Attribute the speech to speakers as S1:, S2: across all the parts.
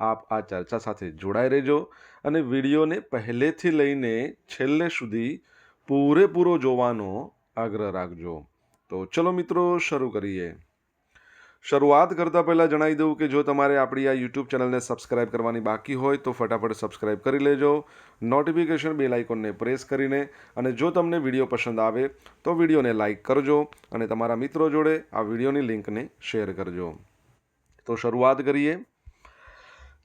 S1: આપ આ ચર્ચા સાથે જોડાઈ રહેજો અને વિડીયોને પહેલેથી લઈને છેલ્લે સુધી પૂરેપૂરો જોવાનો આગ્રહ રાખજો. તો ચલો મિત્રો, શરૂ કરીએ. શરૂઆત કરતાં પહેલાં જણાવી દઉં કે જો તમારે આપણી આ યુટ્યુબ ચેનલને સબસ્ક્રાઇબ કરવાની બાકી હોય તો ફટાફટ સબસ્ક્રાઇબ કરી લેજો, નોટિફિકેશન બેલ આઇકોનને પ્રેસ કરીને અને જો તમને વીડિયો પસંદ આવે તો વિડીયોને લાઇક કરજો અને તમારા મિત્રો જોડે આ વિડીયોની લિંકને શેર કરજો. તો શરૂઆત કરીએ.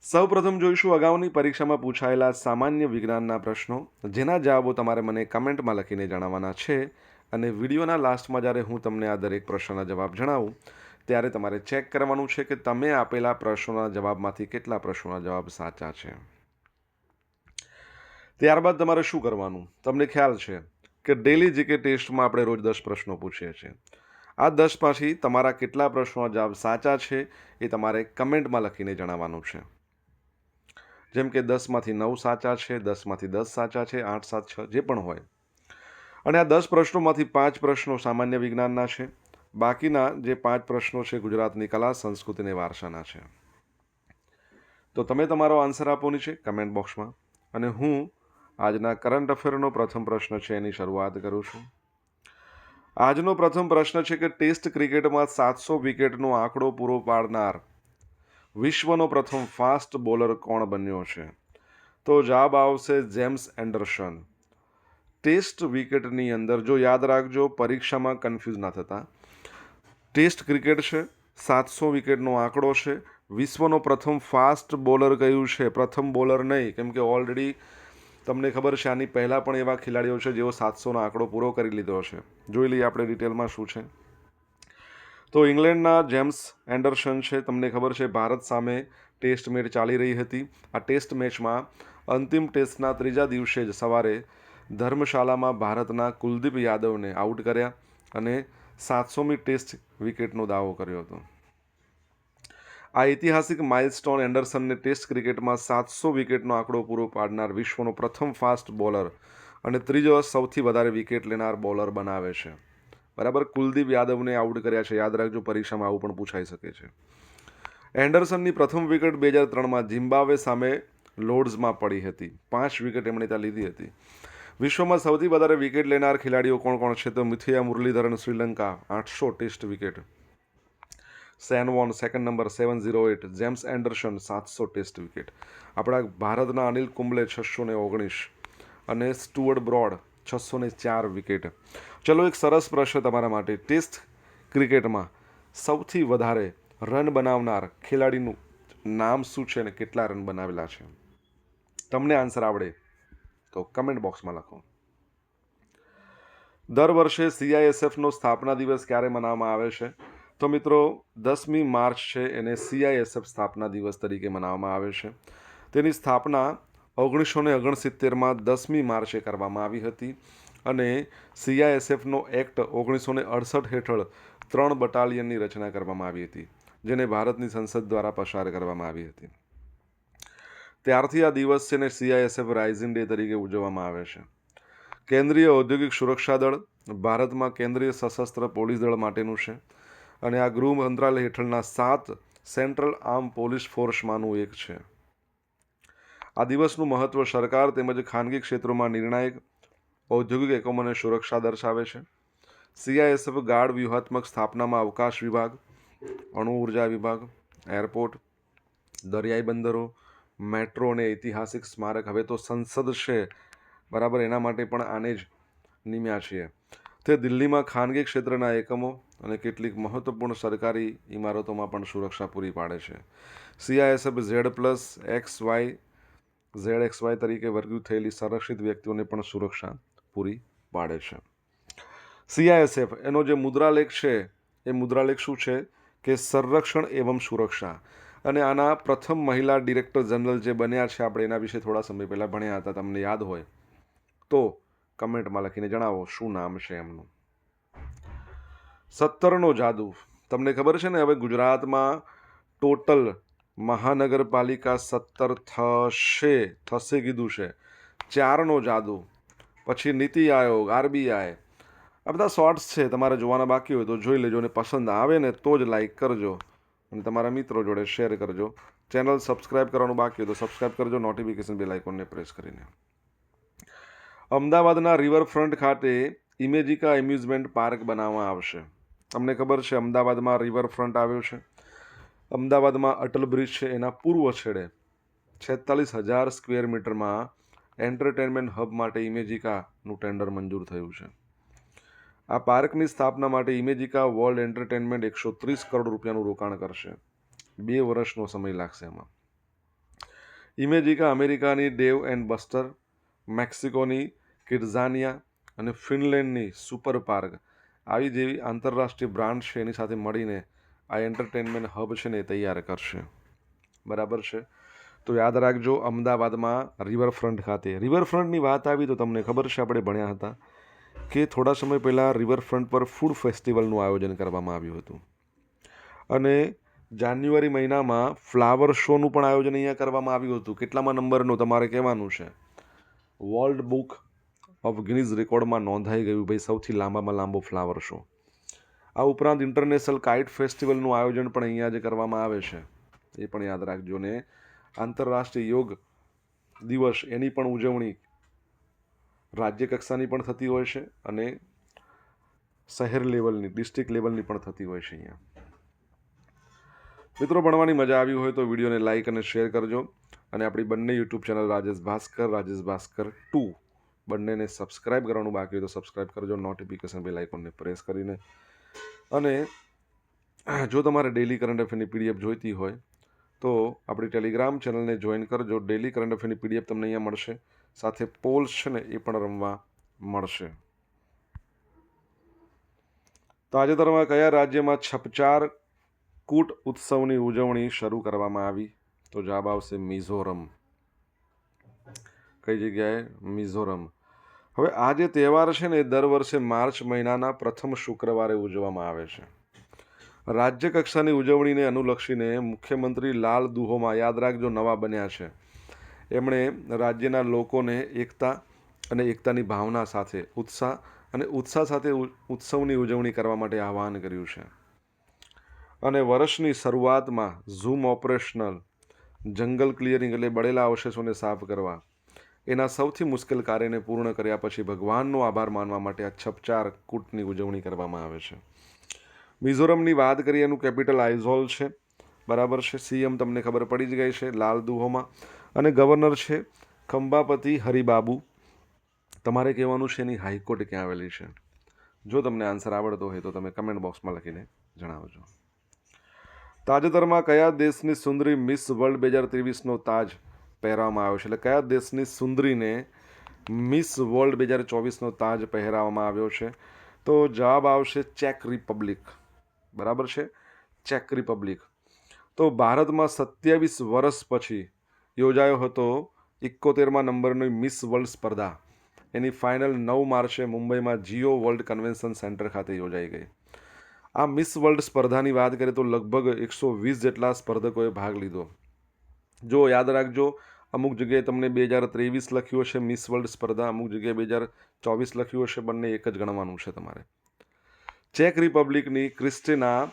S1: સૌ પ્રથમ જોઈશું અગાઉની પરીક્ષામાં પૂછાયેલા સામાન્ય વિજ્ઞાનના પ્રશ્નો, જેના જવાબો તમારે મને કમેન્ટમાં લખીને જણાવવાના છે અને વિડીયોના લાસ્ટમાં જ્યારે હું તમને આ દરેક પ્રશ્નના જવાબ જણાવું, ત્યારે તમારે ચેક કરવાનું છે કે તમે આપેલા પ્રશ્નોના જવાબમાંથી કેટલા પ્રશ્નોના જવાબ સાચા છે. ત્યારબાદ તમારે શું કરવાનું? તમને ખ્યાલ છે કે ડેલી જીકે ટેસ્ટમાં આપણે રોજ દસ પ્રશ્નો પૂછીએ છીએ. આ દસમાંથી તમારા કેટલા પ્રશ્નોના જવાબ સાચા છે એ તમારે કમેન્ટમાં લખીને જણાવવાનું છે. જેમ કે દસમાંથી નવ સાચા છે, દસમાંથી દસ સાચા છે, આઠ, સાત, છ, જે પણ હોય. અને આ દસ પ્રશ્નોમાંથી પાંચ પ્રશ્નો સામાન્ય વિજ્ઞાનના છે. બાકીના જે પાંચ પ્રશ્નો છે ગુજરાતની કલા, સંસ્કૃતિ અને વારસાના છે. તો તમે તમારો આન્સર આપવાની છે કમેન્ટ બોક્સમાં. અને હું આજના કરંટ અફેરનો પ્રથમ પ્રશ્ન છે એની શરૂઆત કરું છું. આજનો પ્રથમ પ્રશ્ન છે કે ટેસ્ટ ક્રિકેટમાં સાતસો વિકેટનો આંકડો પૂરો પાડનાર વિશ્વનો પ્રથમ ફાસ્ટ બોલર કોણ બન્યો છે? તો જવાબ આવશે જેમ્સ એન્ડરસન. ટેસ્ટ વિકેટની અંદર જો યાદ રાખજો, પરીક્ષામાં કન્ફ્યુઝ ના થતા. ટેસ્ટ ક્રિકેટ છે, સાતસો વિકેટનો આંકડો છે. વિશ્વનો પ્રથમ ફાસ્ટ બોલર કયું છે? પ્રથમ બોલર નહીં, કેમ કે ઓલરેડી તમને ખબર છે, આની પહેલાં પણ એવા ખેલાડીઓ છે જેઓ સાતસોનો આંકડો પૂરો કરી લીધો છે. જોઈ લઈએ આપણે ડિટેલમાં શું છે. તો ઇંગ્લેન્ડના જેમ્સ એન્ડરસન છે, તમને ખબર છે, ભારત સામે ટેસ્ટ મેચ ચાલી રહી હતી. આ ટેસ્ટ મેચમાં અંતિમ ટેસ્ટના ત્રીજા દિવસે જ સવારે ધર્મશાલામાં ભારતના કુલદીપ યાદવને આઉટ કર્યા અને સાતસોમી ટેસ્ટ વિકેટનો દાવો કર્યો હતો. આ ઐતિહાસિક માઇલસ્ટોન એન્ડરસનને ટેસ્ટ ક્રિકેટમાં સાતસો વિકેટનો આંકડો પૂરો પાડનાર વિશ્વનો પ્રથમ ફાસ્ટ બોલર અને ત્રીજો સૌથી વધારે વિકેટ લેનાર બોલર બનાવે છે. બરાબર? કુલદીપ યાદવને આઉટ કર્યા છે. યાદ રાખજો, પરીક્ષામાં આવું પણ પૂછાઈ શકે છે. એન્ડરસનની પ્રથમ વિકેટ બે હજાર ત્રણમાં જિમ્બાવે સામે લોર્ડ્સમાં પડી હતી. પાંચ વિકેટ એમણે ત્યાં લીધી હતી. વિશ્વમાં સૌથી વધારે વિકેટ લેનાર ખેલાડીઓ કોણ કોણ છે તો મિથિયા મુરલીધરન શ્રીલંકા. આઠસો test wicket. Shane Warne second number seven zero eight. James Anderson સાતસો ટેસ્ટ વિકેટ. આપણા ભારતના અનિલ કુંબલે છસો ને ઓગણીસ અને સ્ટુઅર્ડ બ્રોડ છસો ને ચાર વિકેટ. ચલો એક સરસ પ્રશ્ન તમારા માટે. ટેસ્ટ ક્રિકેટમાં સૌથી વધારે રન બનાવનાર ખેલાડીનું નામ શું છે અને કેટલા રન બનાવેલા છે? તમને આન્સર આવડે તો કમેન્ટ બોક્સમાં લખો. દર વર્ષે સીઆઈએસએફનો સ્થાપના દિવસ ક્યારે મનાવવામાં આવે છે? તો મિત્રો, દસમી માર્ચ છે એને સીઆઈએસએફ સ્થાપના દિવસ તરીકે મનાવવામાં આવે છે. તેની સ્થાપના ઓગણીસો ને ઓગણસિત્તેરમાં દસમી માર્ચે કરવામાં આવી હતી. અને સીઆઈએસએફનો એક્ટ ઓગણીસો ને અડસઠ હેઠળ ત્રણ બટાલિયનની રચના કરવામાં આવી હતી, જેને ભારતની સંસદ દ્વારા પસાર કરવામાં આવી હતી. ત્યારથી આ દિવસ છે ને સીઆઈએસએફ રાઇઝિંગ ડે તરીકે ઉજવવામાં આવે છે. કેન્દ્રીય ઔદ્યોગિક સુરક્ષા દળ, ભારતમાં કેન્દ્રીય સશસ્ત્ર પોલીસ દળ માટેનું છે અને આ ગૃહ મંત્રાલય હેઠળના સાત સેન્ટ્રલ આર્મ પોલીસ ફોર્સમાંનું એક છે. આ દિવસનું મહત્ત્વ સરકાર તેમજ ખાનગી ક્ષેત્રોમાં નિર્ણાયક ઔદ્યોગિક એકમોને સુરક્ષા દર્શાવે છે. સીઆઈએસએફ ગાર્ડ વ્યૂહાત્મક સ્થાપનામાં અવકાશ વિભાગ, અણુ ઊર્જા વિભાગ, એરપોર્ટ, દરિયાઈ બંદરો, મેટ્રો અને ઐતિહાસિક સ્મારક. હવે તો સંસદ છે. બરાબર, એના માટે પણ આને જ નિમ્યા છીએ. તે દિલ્હીમાં ખાનગી ક્ષેત્રના એકમો અને કેટલીક મહત્વપૂર્ણ સરકારી ઇમારતોમાં પણ સુરક્ષા પૂરી પાડે છે. CISF Z plus X Y, Z X Y તરીકે વર્ગીકૃત થયેલી સંરક્ષિત વ્યક્તિઓને પણ સુરક્ષા પૂરી પાડે છે. સીઆઈએસએફ એનો જે મુદ્રાલેખ છે, એ મુદ્રાલેખ શું છે? કે સંરક્ષણ એવં સુરક્ષા. અને આના પ્રથમ મહિલા ડિરેક્ટર જનરલ જે બન્યા છે, આપણે એના વિશે થોડા સમય પહેલાં ભણ્યા હતા, તમને યાદ હોય, તો કમેન્ટમાં લખીને જણાવો, શું નામ છે એમનું? સત્તરનો જાદુ. તમને ખબર છે ને, હવે ગુજરાતમાં ટોટલ મહાનગરપાલિકા સત્તર થશે થશે કીધું છે. ચારનો જાદુ. પછી નીતિ આયોગ, આરબીઆઈ. આ બધા શોર્ટ્સ છે, તમારે જોવાના બાકી હોય તો જોઈ લેજો અને પસંદ આવે ને તો જ લાઈક કરજો. અને તમારા મિત્રો જોડે શેર કરજો. ચેનલ સબસ્ક્રાઇબ કરવાનું બાકી હોય તો સબસ્ક્રાઇબ કરજો નોટિફિકેશન બેલ આઇકોનને પ્રેસ કરીને. અમદાવાદના રિવરફ્રન્ટ ખાતે ઇમેજિકા એમ્યુઝમેન્ટ પાર્ક બનાવવામાં આવશે. તમને ખબર છે અમદાવાદમાં રિવરફ્રન્ટ આવ્યો છે. અમદાવાદમાં અટલ બ્રિજ છે, એના પૂર્વ છેડે છેતાલીસ હજાર સ્ક્વેર મીટરમાં એન્ટરટેનમેન્ટ હબ માટે ઇમેજિકાનું ટેન્ડર મંજૂર થયું છે. આ પાર્કની સ્થાપના માટે ઇમેજિકા વર્લ્ડ એન્ટરટેનમેન્ટ એકસો ત્રીસ કરોડ રૂપિયાનું રોકાણ કરશે. બે વર્ષનો સમય લાગશે એમાં. ઇમેજિકા અમેરિકાની ડેવ એન્ડ બસ્ટર, મેક્સિકોની કિર્ઝાનિયા અને ફિનલેન્ડની સુપર પાર્ક આવી જેવી આંતરરાષ્ટ્રીય બ્રાન્ડ છે એની સાથે મળીને આ એન્ટરટેનમેન્ટ હબ છે ને એ તૈયાર કરશે. બરાબર છે? તો યાદ રાખજો, અમદાવાદમાં રિવરફ્રન્ટ ખાતે. રિવરફ્રન્ટની વાત આવી તો તમને ખબર છે, આપણે ભણ્યા હતા કે થોડા સમય પહેલાં રિવરફ્રન્ટ પર ફૂડ ફેસ્ટિવલનું આયોજન કરવામાં આવ્યું હતું. અને જાન્યુઆરી મહિનામાં ફ્લાવર શોનું પણ આયોજન અહીંયા કરવામાં આવ્યું હતું. કેટલામાં નંબરનું તમારે કહેવાનું છે? વર્લ્ડ બુક ઓફ ગિનીઝ રેકોર્ડમાં નોંધાઈ ગયું ભાઈ, સૌથી લાંબામાં લાંબો ફ્લાવર શો આ ઉપરાંત ઇન્ટરનેશનલ કાઇટ ફેસ્ટિવલનું આયોજન પણ અહીંયા જે કરવામાં આવે છે. એ પણ યાદ રાખજો ને. આંતરરાષ્ટ્રીય યોગ દિવસ એની પણ ઉજવણી રાજ્ય કક્ષાની પણ થતી હોય છે અને શહેર લેવલની ડિસ્ટ્રિક્ટ લેવલની પણ થતી હોય છે અહીંયા. મિત્રો, ભણવાની મજા આવી હોય તો વિડીયોને લાઇક અને શેર કરજો. અને આપણી બંને YouTube channel Rajesh Bhaskar Rajesh Bhaskar two બંનેને સબસ્ક્રાઇબ કરવાનું બાકી હોય તો સબસ્ક્રાઇબ કરજો. નોટિફિકેશન બેલ આઇકોનને પ્રેસ કરીને. અને જો તમારે ડેલી કરંટ અફેરની પીડીએફ જોઈતી હોય તો આપણી ટેલિગ્રામ ચેનલને જોઈન કરજો. ડેલી કરંટ અફેરની પીડીએફ તમને અહીંયા મળશે. સાથે પોલ્સ છે ને, એ પણ રમવા મળશે. તાજેતરમાં કયા રાજ્યમાં છપચાર કૂટ ઉત્સવની ઉજવણી શરૂ કરવામાં આવી? તો જવાબ આવશે મિઝોરમ. કઈ જગ્યાએ? મિઝોરમ. હવે આ જે તહેવાર છે ને, એ દર વર્ષે માર્ચ મહિનાના પ્રથમ શુક્રવારે ઉજવવામાં આવે છે. રાજ્ય કક્ષાની ઉજવણીને અનુલક્ષીને મુખ્યમંત્રી લાલ દુહોમાં યાદ રાખજો નવા બન્યા છે. એમણે રાજ્યના લોકોને એકતા અને એકતાની ભાવના સાથે ઉત્સાહ અને ઉત્સાહ સાથે ઉત્સવની ઉજવણી કરવા માટે આહ્વાન કર્યું છે. અને વર્ષની શરૂઆતમાં ઝૂમ ઓપરેશનલ જંગલ ક્લિયરિંગ એટલે બળેલા અવશેષોને સાફ કરવા, એના સૌથી મુશ્કેલ કાર્યને પૂર્ણ કર્યા પછી ભગવાનનો આભાર માનવા માટે આ છપચાર કૂટની ઉજવણી કરવામાં આવે છે. મિઝોરમની વાત કરીએ, એનું કેપિટલ આઇઝોલ છે. બરાબર છે. સીએમ તમને ખબર પડી જ ગઈ છે, લાલ દુહોમાં. અને ગવર્નર છે ખંભાપતિ હરિબાબુ. તમારે કહેવાનું છે એની હાઈકોર્ટ ક્યાં આવેલી છે? જો તમને આન્સર આવડતો હોય તો તમે કમેન્ટ બોક્સમાં લખીને જણાવજો. તાજેતરમાં કયા દેશની સુંદરી મિસ વર્લ્ડ બે હજાર ત્રેવીસનો તાજ પહેરાવવામાં આવ્યો છે? એટલે કયા દેશની સુંદરીને મિસ વર્લ્ડ બે હજાર ચોવીસનો તાજ પહેરાવવામાં આવ્યો છે? તો જવાબ આવશે ચેક રિપબ્લિક. બરાબર છે? ચેક રિપબ્લિક તો ભારતમાં સત્યાવીસ વર્ષ પછી યોજાયો હતો એકોતેરમાં નંબરની મિસ વર્લ્ડ સ્પર્ધા. એની ફાઇનલ નવ માર્ચે મુંબઈમાં જીઓ વર્લ્ડ કન્વેન્શન સેન્ટર ખાતે યોજાઈ ગઈ. આ મિસ વર્લ્ડ સ્પર્ધાની વાત કરીએ તો લગભગ એકસો વીસ જેટલા સ્પર્ધકોએ ભાગ લીધો. જો યાદ રાખજો, અમુક જગ્યાએ તમને બે હજાર ત્રેવીસ લખ્યું હશે મિસ વર્લ્ડ સ્પર્ધા, અમુક જગ્યાએ બે હજાર ચોવીસ લખ્યું હશે, બંને એક જ ગણવાનું છે તમારે. ચેક રિપબ્લિકની ક્રિસ્ટિના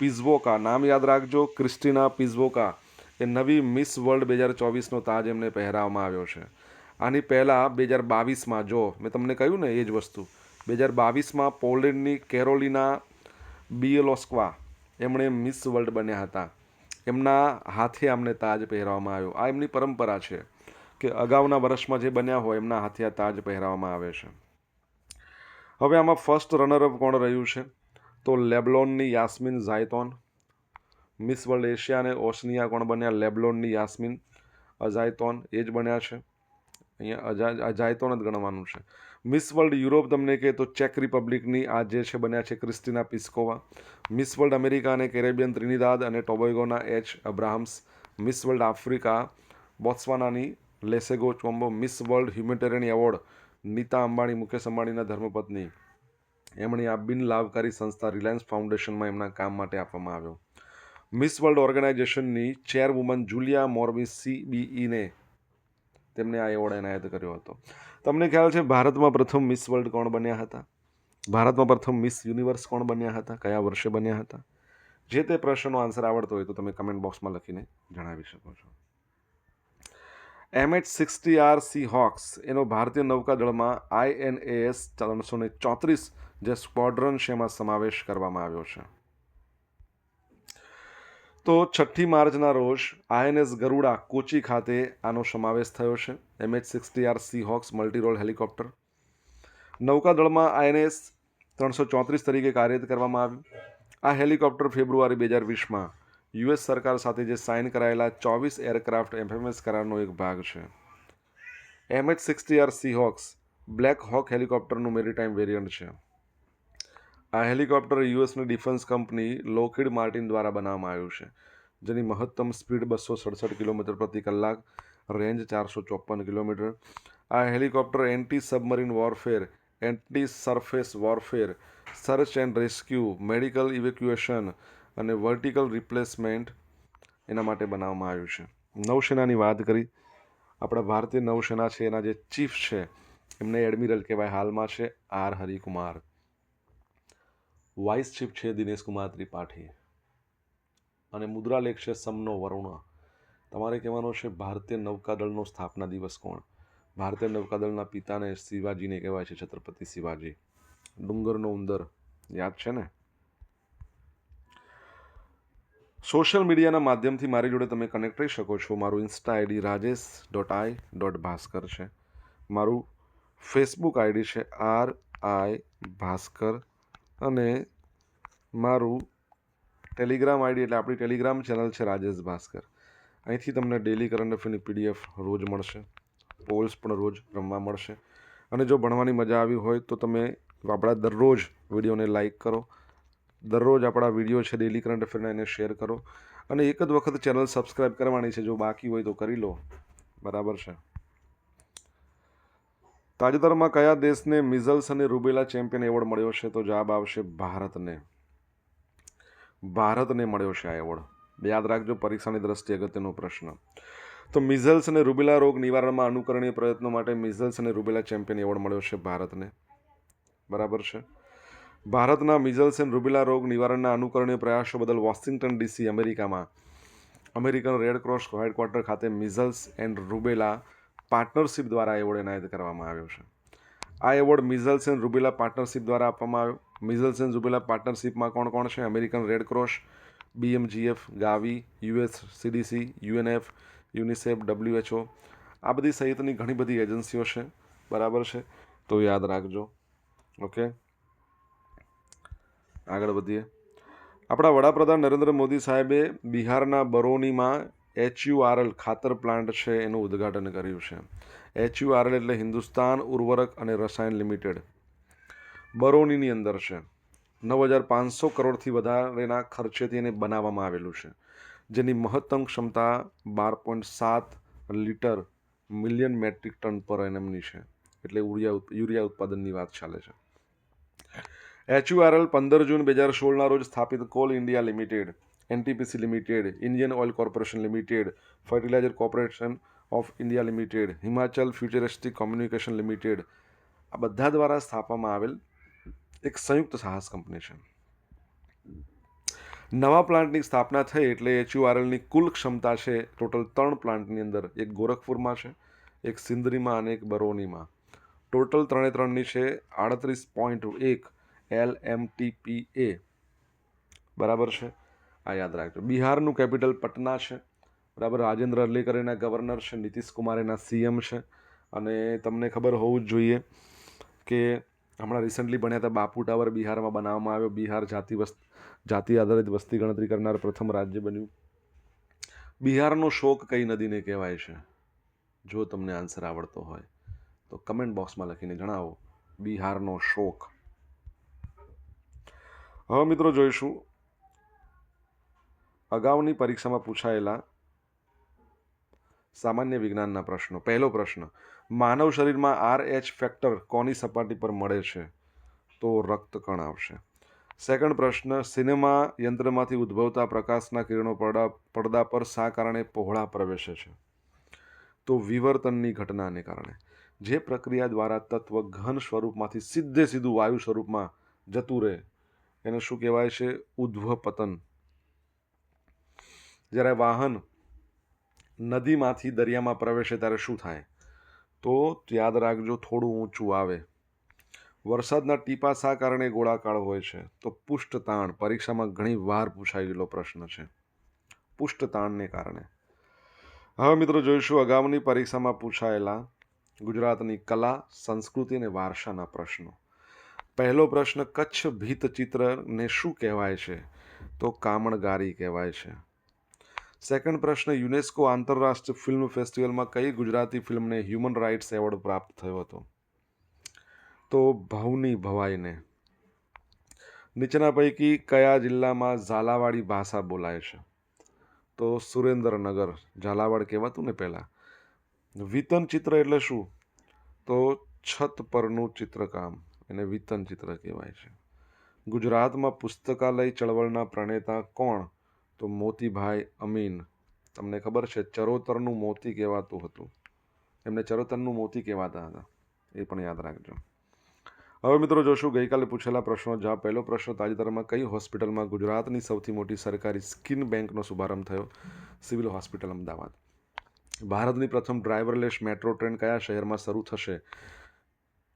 S1: પિઝવોકા, નામ યાદ રાખજો, ક્રિસ્ટિના પિઝવોકા. એ નવી મિસ વર્લ્ડ બે હજાર ચોવીસનો તાજ એમને પહેરાવવામાં આવ્યો છે. આની પહેલાં બે હજાર બાવીસમાં, જો, મેં તમને કહ્યું ને એ જ વસ્તુ. બે હજાર બાવીસમાં પોલેન્ડની કેરોલિના બિયલોસ્કવા એમણે મિસ વર્લ્ડ બન્યા હતા. એમના હાથે આમને તાજ પહેરાવવામાં આવ્યો. આ એમની પરંપરા છે કે અગાઉના વર્ષમાં જે બન્યા હોય, એમના હાથે આ તાજ પહેરાવવામાં આવે છે. હવે આમાં ફર્સ્ટ રનરઅપ કોણ રહ્યું છે? તો લેબલોનની Yasmin Zaytoun. Miss World Asia અને ઓશનિયા કોણ બન્યા? લેબલોનની યાસ્મિન અઝાયતોન. એ જ બન્યા છે. અહીંયા અજા અજાયતોન જ ગણવાનું છે. મિસ વર્લ્ડ યુરોપ તમને કહે તો ચેક રિપબ્લિકની આ જે છે બન્યા છે Kristina Pyszkova Miss World America અને કેરેબિયન ત્રિનિદાદ અને ટોબેગોના Ache Abrahams Miss World Africa બોત્સવાનાની Lesego Chombo Miss World humanitarian award Nita Ambani, Mukesh અંબાણીના ધર્મપત્ની. એમણે આ બિન લાભકારી સંસ્થા રિલાયન્સ ફાઉન્ડેશનમાં એમના કામ માટે આપવામાં આવ્યો. મિસ વર્લ્ડ ઓર્ગેનાઇઝેશનની ચેરવુમન જુલિયા મોરબી સીબીઈને તેમને આ એવોર્ડ એનાયત કર્યો હતો. તમને ખ્યાલ છે ભારતમાં પ્રથમ મિસ વર્લ્ડ કોણ બન્યા હતા? ભારતમાં પ્રથમ મિસ યુનિવર્સ કોણ બન્યા હતા? કયા વર્ષે બન્યા હતા? જે તે પ્રશ્નનો આન્સર આવડતો હોય તો તમે કમેન્ટ બોક્સમાં લખીને જણાવી શકો છો. MH sixty R sea hawks એનો ભારતીય નૌકાદળમાં આઈએનએએસ ત્રણસો ને ચોત્રીસ જે સ્ક્વોડ્રન છે એમાં સમાવેશ કરવામાં આવ્યો છે. તો છઠ્ઠી માર્ચના રોજ આઈએનએસ ગરુડા કોચી ખાતે આનો સમાવેશ થયો છે. MH sixty R sea hawks multirole helicopter નૌકાદળમાં INS ત્રણસો ચોત્રીસ તરીકે કાર્યરત કરવામાં આવ્યું. આ હેલિકોપ્ટર ફેબ્રુઆરી બે હજાર વીસમાં યુએસ સરકાર સાથે જે સાઇન કરાયેલા ચોવીસ એરક્રાફ્ટ એફએમએસ કરારનો એક ભાગ છે. MH sixty R sea hawks black hawk હેલિકોપ્ટરનું maritime variant છે. આ હેલિકોપ્ટર યુએસની ડિફેન્સ કંપની લોકીડ માર્ટિન દ્વારા બનાવવામાં આવ્યું છે, જેની મહત્તમ સ્પીડ બસો સડસઠ કિલોમીટર પ્રતિ કલાક, રેન્જ ચારસો ચોપન કિલોમીટર. આ helicopter anti submarine warfare anti surface warfare search and rescue medical evacuation અને વર્ટિકલ રિપ્લેસમેન્ટ એના માટે બનાવવામાં આવ્યું છે. નૌસેનાની વાત કરી. આપણા ભારતીય નૌસેના છે, એના જે ચીફ છે, એમને એડમિરલ કહેવાય હાલમાં છે આર હરિકુમાર. વાઇસ ચીફ છે દિનેશ કુમાર ત્રિપાઠી. અને મુદ્રાલેખ છે સમનો વરુણ. તમારે કહેવાનો છે ભારતીય નૌકાદળનો સ્થાપના દિવસ કોણ? ભારતીય નૌકાદળના પિતાને શિવાજીને કહેવાય છે છત્રપતિ શિવાજી. ડુંગરનો ઉંદર. યાદ છે ને? સોશિયલ મીડિયાના માધ્યમથી મારી જોડે તમે કનેક્ટ રહી શકો છો. મારું insta ID Rajesh dot I dot Bhaskar છે. મારું ફેસબુક આઈડી છે આર આઈ ભાસ્કર અને મારું ટેલિગ્રામ આઈડી એટલે આપણી ટેલિગ્રામ ચેનલ છે રાજેશ ભાસ્કર અહીંથી તમને ડેલી કરંટ અફેરની પીડીએફ રોજ મળશે. પોલ્સ પણ રોજ રમવા મળશે. અને જો ભણવાની મજા આવી હોય તો તમે આપણા દરરોજ વિડીયોને લાઇક કરો. દરરોજ આપણા વીડિયો છે ડેલી કરંટ અફેરના એને શેર કરો. અને એક જ વખત ચેનલ સબસ્ક્રાઈબ કરવાની છે, જો બાકી હોય તો કરી લો. બરાબર છે. તાજેતરમાં કયા દેશને મિઝલ્સ અને રૂબેલા ચેમ્પિયન એવોર્ડ મળ્યો છે, તો જવાબ આવશે ભારતને. ભારતને મળ્યો છે આ એવોર્ડ. યાદ રાખજો, પરીક્ષાની દ્રષ્ટિએ અગત્યનો પ્રશ્ન. તો મિઝલ્સ અને રૂબેલા રોગ નિવારણમાં અનુકરણીય પ્રયત્નો માટે મિઝલ્સ અને રૂબેલા ચેમ્પિયન એવોર્ડ મળ્યો છે ભારતને. બરાબર છે? ભારતના મિઝલ્સ એન્ડ રૂબેલા રોગ નિવારણના અનુકરણીય પ્રયાસો બદલ વોશિંગ્ટન ડીસી અમેરિકામાં. અમેરિકન રેડ ક્રોસ હેડક્વાર્ટર ખાતે મિઝલ્સ એન્ડ રૂબેલા પાર્ટનરશિપ દ્વારા એવોર્ડ એનાયત કરવામાં આવ્યો છે. આ award measles and rubella partnership દ્વારા આપવામાં આવ્યો. મિઝલ્સ એન્ડ રૂબેલા પાર્ટનરશિપમાં કોણ કોણ છે? American Red Cross BMGF Gavi, US CDC UNF UNICEF WHO આ બધી સહિતની ઘણી બધી એજન્સીઓ છે. બરાબર છે? તો યાદ રાખજો. ઓકે? આગળ વધીએ. આપણા વડાપ્રધાન નરેન્દ્ર મોદી સાહેબે બિહારના બરોનીમાં એચયુઆરએલ ખાતર પ્લાન્ટ છે એનું ઉદ્ઘાટન કર્યું છે. એચયુઆરએલ એટલે હિન્દુસ્તાન ઉર્વરક અને રસાયણ લિમિટેડ. બરોનીની અંદર છે. નવ હજાર પાંચસો કરોડથી વધારેના ખર્ચેથી એને બનાવવામાં આવેલું છે. જેની મહત્તમ ક્ષમતા બાર પોઈન્ટ સાત લીટર મિલિયન મેટ્રિક ટન પર એનએમની છે. એટલે યુરિયા યુરિયા ઉત્પાદનની વાત ચાલે છે. એચયુઆરએલ પંદર જૂન બે હજાર સોળના રોજ સ્થાપિત Coal India Limited, NTPC Limited, Indian Oil Corporation Limited, Fertilizer Corporation of India Limited, Himachal Futuristic Communication Limited આ બધા દ્વારા સ્થાપવામાં આવેલ એક સંયુક્ત સાહસ કંપની છે. નવા પ્લાન્ટની સ્થાપના થઈ એટલે એચયુઆરએલની કુલ ક્ષમતા છે ટોટલ ત્રણ પ્લાન્ટની અંદર. એક ગોરખપુરમાં છે, એક સિંદરીમાં અને એક બરોનીમાં. ટોટલ ત્રણે ત્રણની છે આડત્રીસ પોઈન્ટ એક એલ એમ ટી પી એ બરાબર છે? આ યાદ રાખજો. બિહારનું કેપિટલ પટના છે. બરાબર? રાજેન્દ્ર અર્લેકર એના ગવર્નર છે નીતિશ કુમાર એના સીએમ છે. અને તમને ખબર હોવું જ જોઈએ કે હમણાં રિસન્ટલી બન્યા હતા બાપુ ટાવર બિહારમાં બનાવવામાં આવ્યો. બિહાર જાતિ વસ્ત જાતિ આધારિત વસ્તી ગણતરી કરનાર પ્રથમ રાજ્ય બન્યું. બિહારનો શોક કઈ નદીને કહેવાય છે? જો તમને આન્સર આવડતો હોય તો કમેન્ટ બોક્સમાં લખીને જણાવો. બિહારનો શોખ હવે મિત્રો જોઈશું. અગાઉની પરીક્ષામાં પૂછાયેલા સામાન્ય વિજ્ઞાનના પ્રશ્નો. પહેલો પ્રશ્ન, માનવ શરીરમાં આર એચ ફેક્ટર કોની સપાટી પર મળે છે? તો રક્તકણ આવશે. સેકન્ડ પ્રશ્ન, સિનેમા યંત્રમાંથી ઉદ્ભવતા પ્રકાશના કિરણો પડદા પડદા પર શા કારણે પહોળા પ્રવેશે છે? તો વિવર્તનની ઘટનાને કારણે. જે પ્રક્રિયા દ્વારા તત્વ ઘન સ્વરૂપમાંથી સીધે સીધું વાયુ સ્વરૂપમાં જતું રહે. એને શું કહેવાય છે? પતન જ્યારે વાહન નદીમાંથી દરિયામાં પ્રવેશે ત્યારે શું થાય? તો યાદ રાખજો, થોડું ઊંચું આવે. વરસાદના ટીપા શા કારણે ગોળાકાર હોય છે. તો પુષ્ટતાણ, પરીક્ષામાં ઘણી વાર પૂછાયેલો પ્રશ્ન છે. પુષ્ટતાણને કારણે. હવે મિત્રો જોઈશું અગાઉની પરીક્ષામાં પૂછાયેલા ગુજરાતની કલા, સંસ્કૃતિ અને વારસાના પ્રશ્નો. પહેલો પ્રશ્ન કચ્છ ભીત ચિત્રને શું કહેવાય છે? તો કામણગારી કહેવાય છે. સેકન્ડ પ્રશ્ન, યુનેસ્કો આંતરરાષ્ટ્રીય ફિલ્મ ફેસ્ટિવલમાં કઈ ગુજરાતી ફિલ્મને હ્યુમન રાઇટ્સ એવોર્ડ પ્રાપ્ત થયો હતો? તો ભવની ભવાઈને. નીચેના પૈકી કયા જિલ્લામાં ઝાલાવાડી ભાષા બોલાય છે? તો સુરેન્દ્રનગર, ઝાલાવાડ કહેવાતું ને પહેલાં. વિતન ચિત્ર એટલે શું? તો છત પરનું ચિત્રકામ. એને વિતન ચિત્ર કહેવાય છે. ગુજરાતમાં પુસ્તકાલય ચળવળના પ્રણેતા કોણ? તો મોતીભાઈ અમીન. તમને ખબર છે, ચરોતરનું મોતી કહેવાતું હતું. એમને ચરોતરનું મોતી કહેવાતા હતા. એ પણ યાદ રાખજો. હવે મિત્રો જોશું, ગઈકાલે પૂછેલા પ્રશ્નો જા. પહેલો પ્રશ્ન તાજેતરમાં કઈ હોસ્પિટલમાં ગુજરાતની સૌથી મોટી સરકારી સ્કિન બેંકનો શુભારંભ થયો? Civil hospital, Ahmedabad. ભારતની પ્રથમ ડ્રાઈવરલેસ મેટ્રો ટ્રેન કયા શહેરમાં શરૂ થશે?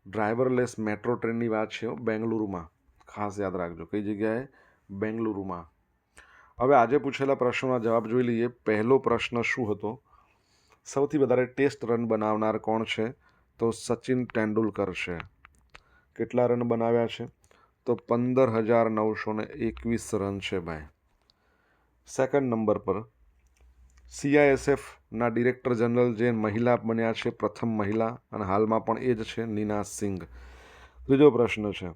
S1: ડ્રાઈવરલેસ મેટ્રો ટ્રેનની વાત છે બેંગલુરુમાં. ખાસ યાદ રાખજો, કઈ જગ્યાએ? બેંગલુરુમાં. હવે આજે પૂછેલા પ્રશ્નોના જવાબ જોઈ લઈએ. પહેલો પ્રશ્ન શું હતો? સૌથી વધારે ટેસ્ટ રન બનાવનાર કોણ છે? તો સચિન તેંડુલકર છે. કેટલા રન બનાવ્યા છે? તો પંદર હજાર નવસો એકવીસ રન છે ભાઈ. સેકન્ડ નંબર પર સીઆઈએસએફના ડિરેક્ટર જનરલ જે મહિલા બન્યા છે, પ્રથમ મહિલા અને હાલમાં પણ એ જ છે, નીના સિંઘ. ત્રીજો પ્રશ્ન છે.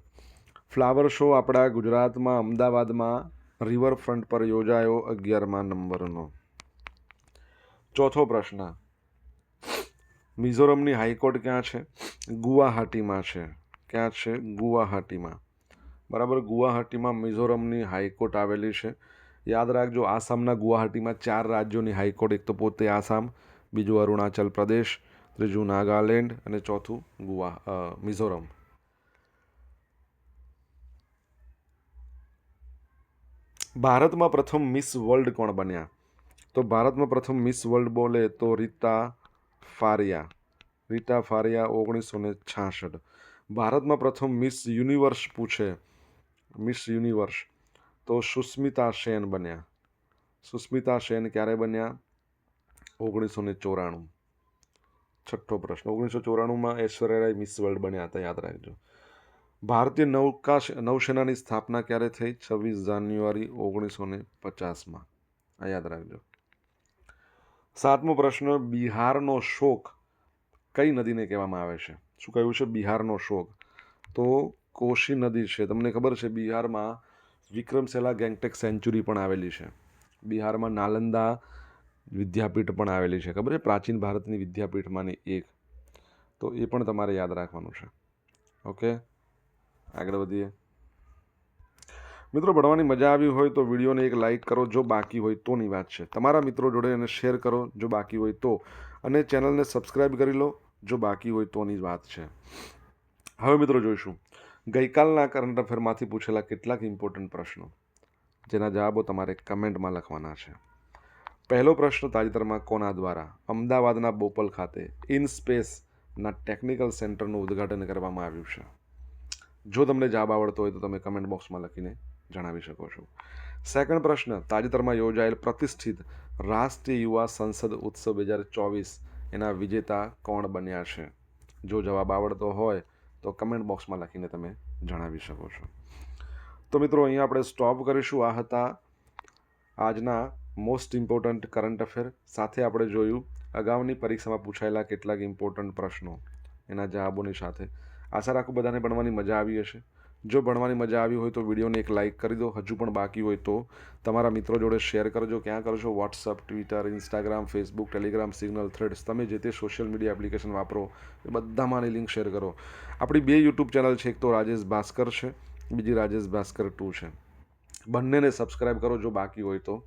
S1: ફ્લાવર શો આપણા ગુજરાતમાં, અમદાવાદમાં રિવરફ્રન્ટ પર યોજાયો અગિયારમા નંબરનો. ચોથો પ્રશ્ન. મિઝોરમની હાઈકોર્ટ ક્યાં છે? ગુવાહાટીમાં છે. ક્યાં છે? ગુવાહાટીમાં. બરાબર, ગુવાહાટીમાં મિઝોરમની હાઈકોર્ટ આવેલી છે. યાદ રાખજો, આસામના ગુવાહાટીમાં ચાર રાજ્યોની હાઈકોર્ટ, એક તો પોતે આસામ, બીજું અરુણાચલ પ્રદેશ, ત્રીજું નાગાલેન્ડ અને ચોથું ગુવા મિઝોરમ. ભારતમાં પ્રથમ મિસ વર્લ્ડ કોણ બન્યા? તો ભારતમાં પ્રથમ મિસ વર્લ્ડ બોલે તો રીતા ફારિયા. રીતા ફારિયા ઓગણીસો ને છાસઠ. ભારતમાં પ્રથમ મિસ યુનિવર્સ પૂછે. Miss universe. તો સુસ્મિતા સેન બન્યા. સુસ્મિતા સેન ક્યારે બન્યા? ઓગણીસો ને ચોરાણું. છઠ્ઠો પ્રશ્ન. ઓગણીસો ચોરાણુંમાં ઐશ્વર્યા રાય મિસ વર્લ્ડ બન્યા હતા, યાદ રાખજો. ભારતીય નૌકા નૌસેનાની સ્થાપના ક્યારે થઈ? છવ્વીસ જાન્યુઆરી ઓગણીસો ને પચાસમાં. આ યાદ રાખજો. સાતમો પ્રશ્ન. બિહારનો શોક કઈ નદીને કહેવામાં આવે છે? શું કહ્યું છે? બિહારનો શોક. તો કોશી નદી છે. તમને ખબર છે, બિહારમાં વિક્રમશેલા ગેંગટેક સેન્ચુરી પણ આવેલી છે. બિહારમાં નાલંદા વિદ્યાપીઠ પણ આવેલી છે. ખબર છે? પ્રાચીન ભારતની વિદ્યાપીઠમાંની એક. તો એ પણ તમારે યાદ રાખવાનું છે. ઓકે? આગળ વધીએ. મિત્રો, ભણવાની મજા આવી હોય તો વિડીયોને એક લાઇક કરો. જો બાકી હોય તોની વાત છે. તમારા મિત્રો જોડે એને શેર કરો. જો બાકી હોય તો. અને ચેનલને સબસ્ક્રાઈબ કરી લો. જો બાકી હોય તોની જ વાત છે. હવે મિત્રો જોઈશું. ગઈકાલના કરંટ અફેરમાંથી પૂછેલા કેટલાક ઇમ્પોર્ટન્ટ પ્રશ્નો, જેના જવાબો તમારે કમેન્ટમાં લખવાના છે. પહેલો પ્રશ્ન તાજેતરમાં કોના દ્વારા? અમદાવાદના બોપલ ખાતે ઇન સ્પેસના ટેકનિકલ સેન્ટરનું ઉદ્ઘાટન કરવામાં આવ્યું છે. જો તમને જવાબ આવડતો હોય તો તમે કમેન્ટ બોક્સમાં લખીને જણાવી શકો છો. સેકન્ડ પ્રશ્ન, તાજેતરમાં યોજાયેલ પ્રતિષ્ઠિત રાષ્ટ્રીય યુવા સંસદ ઉત્સવ બે હજાર ચોવીસ એના વિજેતા કોણ બન્યા છે? જો જવાબ આવડતો હોય તો કમેન્ટ બોક્સમાં લખીને તમે જણાવી શકો છો. તો મિત્રો, અહીંયા આપણે સ્ટોપ કરીશું. આ હતા આજના મોસ્ટ ઇમ્પોર્ટન્ટ કરંટ અફેર સાથે આપણે જોયું અગાઉની પરીક્ષામાં પૂછાયેલા કેટલાક ઇમ્પોર્ટન્ટ પ્રશ્નો એના જવાબોની સાથે. આશા રાખું બધાને ભણવાની મજા આવી હશે. જો ભણવાની મજા આવી હોય તો વિડીયોને એક લાઇક કરી દો. હજુ પણ બાકી હોય તો તમારા મિત્રો જોડે શેર કરજો. ક્યાં કરશો? WhatsApp, Twitter, Instagram, Facebook, Telegram, Signal, Threads. તમે જે તે સોશિયલ મીડિયા એપ્લિકેશન વાપરો, એ બધામાં આની લિંક શેર કરો. આપણી બે યુટ્યુબ ચેનલ છે. એક તો રાજેશ ભાસ્કર છે, બીજી રાજેશ ભાસ્કર ટુ છે. બંનેને સબસ્ક્રાઇબ કરો જો બાકી હોય તો.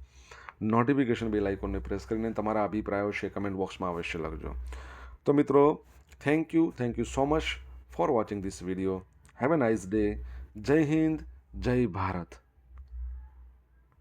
S1: નોટિફિકેશન બેલ આઇકોનને પ્રેસ કરીને તમારા અભિપ્રાયો છે કમેન્ટ બોક્સમાં અવશ્ય લખજો. તો મિત્રો, thank you. Thank you so much for watching this video. Have a nice day. Jai Hind, Jai Bharat.